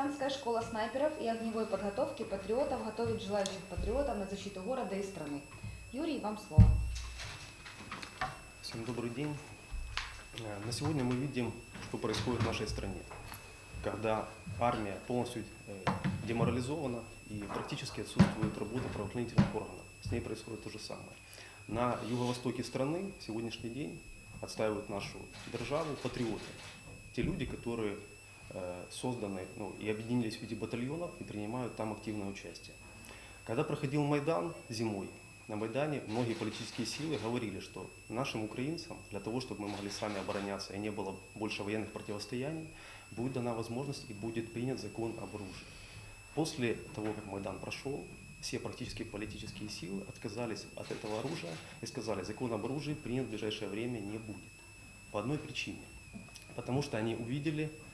Марсианская школа снайперов и огневой подготовки патриотов готовит желающих патриотов на защиту города и страны. Юрий, вам слово. Всем добрый день. Э, На сегодня мы видим, что происходит в нашей стране, когда армия полностью э, деморализована и практически отсутствует работа правоохранительных органов. С ней происходит то же самое. На юго-востоке страны в сегодняшний день отстаивают нашу державу патриоты. Те люди, которые созданы ну, и объединились в виде батальонов и принимают там активное участие. Когда проходил Майдан зимой, на Майдане многие политические силы говорили, что нашим украинцам, для того, чтобы мы могли сами обороняться и не было больше военных противостояний, будет дана возможность и будет принят закон об оружии. После того, как Майдан прошел, все практически политические силы отказались от этого оружия и сказали, закон об оружии принят в ближайшее время не будет. По одной причине. Потому что они увидели, э,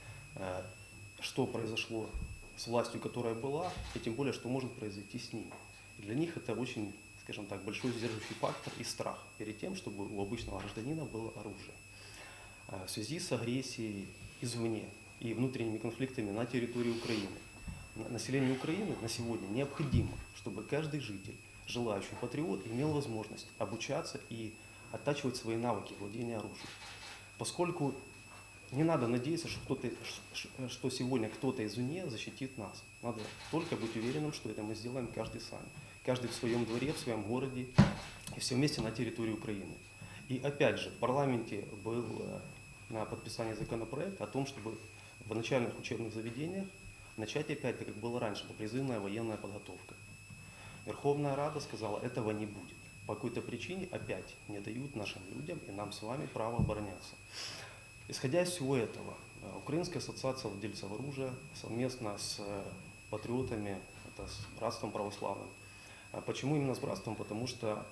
что произошло с властью, которая была, и тем более, что может произойти с ними. И для них это очень, скажем так, большой сдерживающий фактор и страх перед тем, чтобы у обычного гражданина было оружие. Э, В связи с агрессией извне и внутренними конфликтами на территории Украины, на- населению Украины на сегодня необходимо, чтобы каждый житель, желающий патриот, имел возможность обучаться и оттачивать свои навыки владения оружием. Поскольку не надо надеяться, что, кто-то, что сегодня кто-то извне защитит нас. Надо только быть уверенным, что это мы сделаем каждый сами. Каждый в своем дворе, в своем городе и все вместе на территории Украины. И опять же, в парламенте был э, на подписание законопроект о том, чтобы в начальных учебных заведениях начать опять, как было раньше, это призывная военная подготовка. Верховная Рада сказала, этого не будет. По какой-то причине опять не дают нашим людям и нам с вами право обороняться. Исходя из всего этого, э, Украинская ассоциация владельцев оружия совместно с э, патриотами, это с братством православным. А Почему именно с братством? Потому что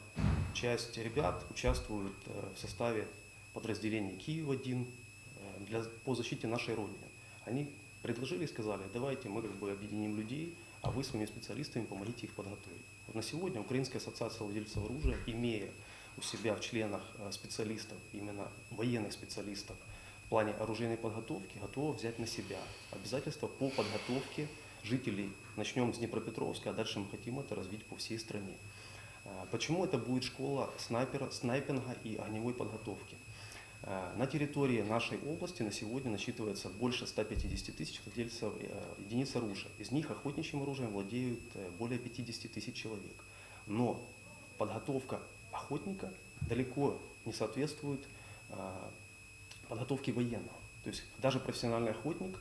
часть ребят участвуют э, в составе подразделений Киев-1 э, для, по защите нашей Родины. Они предложили и сказали, давайте мы как бы объединим людей, а вы своими специалистами помогите их подготовить. Вот на сегодня Украинская ассоциация владельцев оружия, имея у себя в членах специалистов, именно военных специалистов, плане оружейной подготовки, готова взять на себя обязательства по подготовке жителей. Начнем с Днепропетровска, а дальше мы хотим это развить по всей стране. А, Почему это будет школа снайпера, снайпинга и огневой подготовки? А, На территории нашей области на сегодня насчитывается больше 150 тысяч владельцев э, единиц оружия. Из них охотничьим оружием владеют э, более 50 тысяч человек. Но подготовка охотника далеко не соответствует подготовке военного. То есть даже профессиональный охотник,